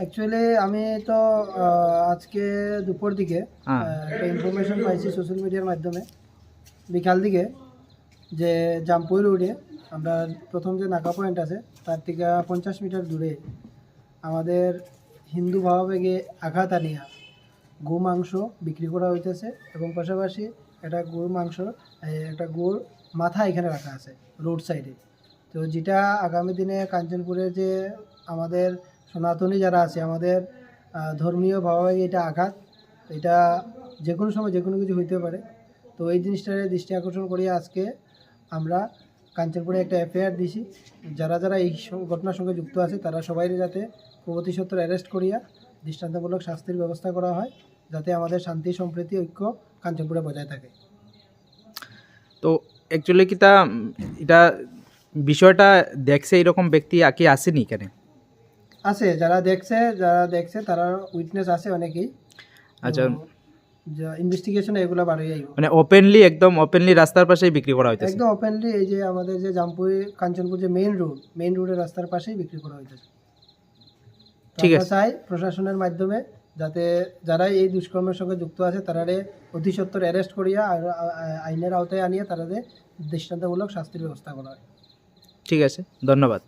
Actually আমি তো আজকে দুপুর দিকে হ্যাঁ। একটা ইনফরমেশন পাইছি সোশ্যাল মিডিয়ার মাধ্যমে বিকাল দিকে যে জাম্পুই রোডে আমরা প্রথম যে নাকা পয়েন্ট আছে তার থেকে পঞ্চাশ মিটার দূরে আমাদের হিন্দু ভাবাবেগে আঘাত আনিয়া গো মাংস বিক্রি করা হইতেছে এবং পাশাপাশি একটা গরুর মাংস একটা গরুর মাথা এখানে রাখা আছে রোড সাইডে তো যেটা আগামী দিনে কাঞ্চনপুরে যে আমাদের সনাতনী যারা আছে, আমাদের ধর্মীয় ভাবাবেগে এটা আঘাত, এটা যে কোনো সময় যে কোনো কিছু হইতে পারে। তো এই জিনিসটার দৃষ্টি আকর্ষণ করিয়ে আজকে আমরা কাঞ্চনপুরে একটা এফআইআর দিছি। যারা যারা এই ঘটনার সঙ্গে যুক্ত আছে, তারা সবাই যাতে প্রগতি সত্তর অ্যারেস্ট করিয়া দৃষ্টান্তমূলক শাস্তির ব্যবস্থা করা হয়, যাতে আমাদের শান্তি, সম্প্রীতি, ঐক্য কাঞ্চনপুরে বজায় থাকে। তো অ্যাকচুয়ালি কি তা এটা বিষয়টা দেখছে এরকম ব্যক্তি কি আসেনি এখানে? আছে যারা দেখছে যারা দেখছে তারা উইটনেস আছে অনেকেই। আচ্ছা। ইনভেস্টিগেশনে এগুলো বাড়িয়ে আইব। মানে ওপেনলি একদম ওপেনলি রাস্তার পাশেই বিক্রি করা হইতেছে? একদম ওপেনলি এই যে আমাদের যে জামপুই কাঞ্চনপুর যে মেইন রোড মেইন রোডের রাস্তার পাশেই বিক্রি করা হইতেছে। ঠিক আছে। চাই প্রশাসনের মাধ্যমে যাতে যারা এই দুষ্কর্মের সঙ্গে যুক্ত আছে তারারে অতি সত্তর অ্যারেস্ট করিয়া আইনের আওতায় আনিয়ে তারাদের দৃষ্টান্তমূলক শাস্তির ব্যবস্থা করা হয়। ঠিক আছে ধন্যবাদ।